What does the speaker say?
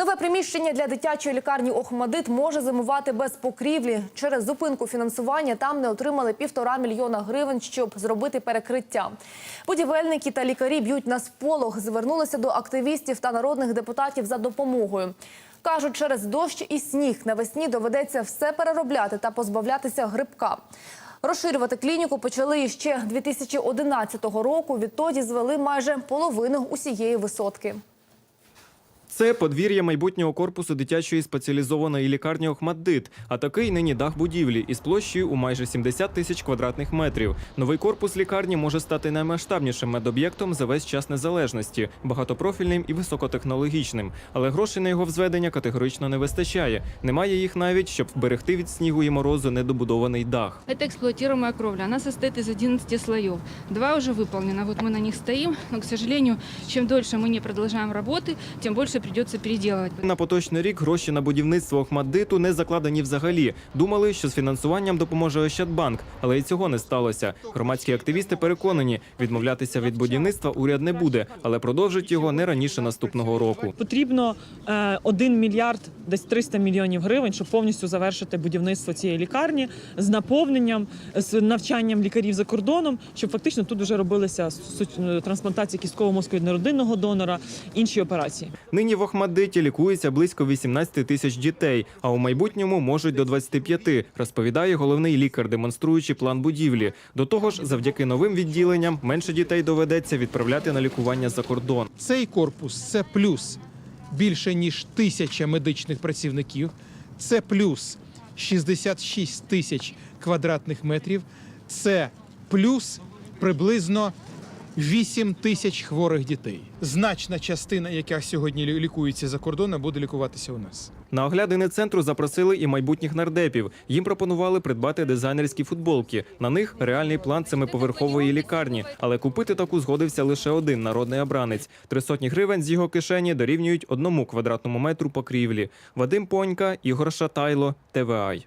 Нове приміщення для дитячої лікарні Охмадит може зимувати без покрівлі. Через зупинку фінансування там не отримали півтора мільйона гривень, щоб зробити перекриття. Будівельники та лікарі б'ють на сполох. Звернулися до активістів та народних депутатів за допомогою. Кажуть, через дощ і сніг навесні доведеться все переробляти та позбавлятися грибка. Розширювати клініку почали ще 2011 року. Відтоді звели майже половину усієї висотки. Це подвір'я майбутнього корпусу дитячої спеціалізованої лікарні Охмаддит, а такий нині дах будівлі із площею у майже 70 тисяч квадратних метрів. Новий корпус лікарні може стати наймасштабнішим медоб'єктом за весь час незалежності, багатопрофільним і високотехнологічним. Але грошей на його взведення категорично не вистачає. Немає їх навіть, щоб вберегти від снігу і морозу недобудований дах. Это эксплуатируемая кровля. Она состоит из 11 слоев. Два уже выполнено. Вот мы на них стоим. Но, к сожалению, чем дольше мы не продолжаем работы, тем больше придется переделывать. На поточний рік гроші на будівництво Охмаддиту не закладені взагалі. Думали, що з фінансуванням допоможе Ощадбанк, але і цього не сталося. Громадські активісти переконані, відмовлятися від будівництва уряд не буде, але продовжить його не раніше наступного року. Потрібно е, 1 мільярд, десь 300 мільйонів гривень, щоб повністю завершити будівництво цієї лікарні з наповненням, з навчанням лікарів за кордоном, щоб фактично тут вже робилися трансплантація кістково-мозкового неродинного донора, інші операції. Нині в Охмаддиті лікується близько 18 тисяч дітей, а у майбутньому можуть до 25, розповідає головний лікар, демонструючи план будівлі. До того ж, завдяки новим відділенням менше дітей доведеться відправляти на лікування за кордон. Цей корпус це плюс більше ніж тисяча медичних працівників, це плюс 66 тисяч квадратних метрів, це плюс приблизно 8 тисяч хворих дітей. Значна частина, яка сьогодні лі- лікується за кордоном, буде лікуватися у нас. На оглядини центру запросили і майбутніх нардепів. Їм пропонували придбати дизайнерські футболки. На них реальний план семиповерхової лікарні. Але купити таку згодився лише один народний обранець. Три сотні гривень з його кишені дорівнюють одному квадратному метру покрівлі. Вадим Понька, Ігор Шатайло, ТВАЙ.